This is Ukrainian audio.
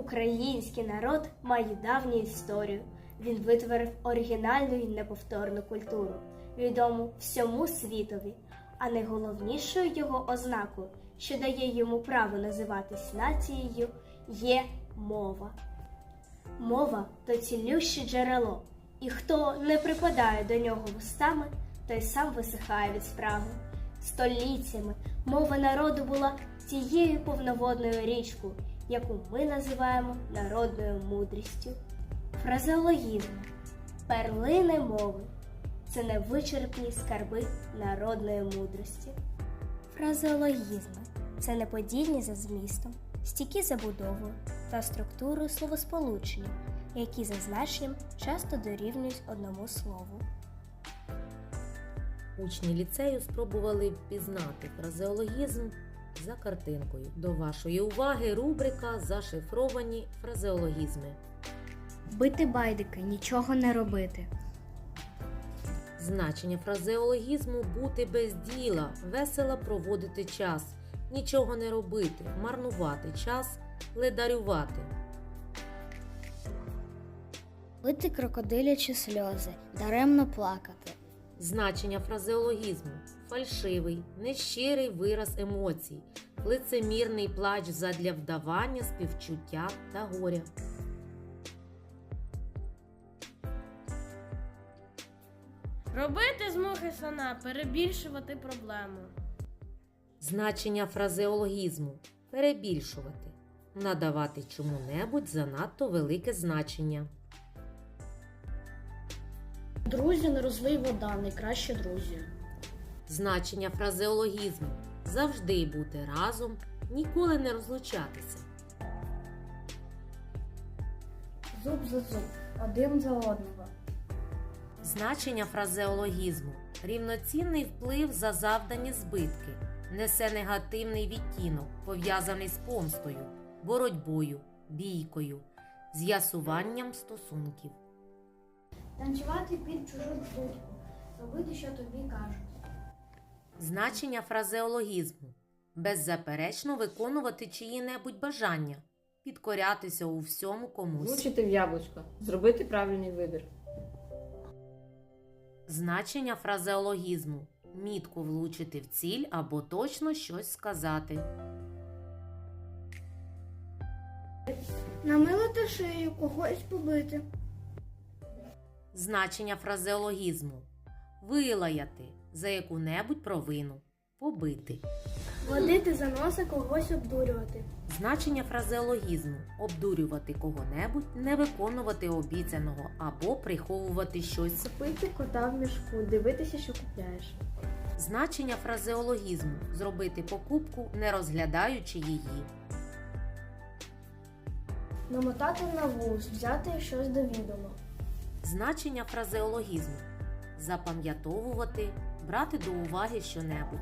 Український народ має давню історію. Він витворив оригінальну і неповторну культуру, відому всьому світові, а найголовнішою його ознакою, що дає йому право називатись нацією, є мова. Мова то цілюще джерело, і хто не припадає до нього вустами, той сам висихає від спраги. Століттями мова народу була тією повноводною річкою, яку ми називаємо народною мудрістю. Фразеологізм, перлини мови це невичерпні скарби народної мудрості. Фразеологізми це неподільні за змістом, стійкі за будовою та структурою словосполучення, які за значенням часто дорівнюють одному слову. Учні ліцею спробували впізнати фразеологізм за картинкою. До вашої уваги рубрика Зашифровані фразеологізми. Бити байдики, нічого не робити. Значення фразеологізму бути без діла, весело проводити час, нічого не робити, марнувати час, ледарювати. Лити крокодилячі сльози, даремно плакати. Значення фразеологізму фальшивий, нещирий вираз емоцій, лицемірний плач задля вдавання співчуття та горя. Робити з мухи слона, перебільшувати проблему. Значення фразеологізму перебільшувати, надавати чому-небудь занадто велике значення. Друзі, не розлий вода, найкраще друзі. Значення фразеологізму завжди бути разом, ніколи не розлучатися. Зуб за зуб, один за одного. Значення фразеологізму рівноцінний вплив за завдані збитки, несе негативний відтінок, пов'язаний з помстою, боротьбою, бійкою, з'ясуванням стосунків. Танцювати під чужу дудку, робити, що тобі кажуть. Значення фразеологізму беззаперечно виконувати чиї-небудь бажання, підкорятися у всьому комусь. Влучити в яблучко, зробити правильний вибір. Значення фразеологізму мітко влучити в ціль або точно щось сказати. Намилити шию, когось побити. Значення фразеологізму вилаяти за яку-небудь провину, побити. Водити за носа, когось обдурювати. Значення фразеологізму обдурювати кого-небудь, не виконувати обіцяного або приховувати щось. Пити кота в мішку, дивитися, що купляєш. Значення фразеологізму зробити покупку, не розглядаючи її. Намотати на вуз, взяти щось до відома. Значення фразеологізму запам'ятовувати, брати до уваги щонебудь,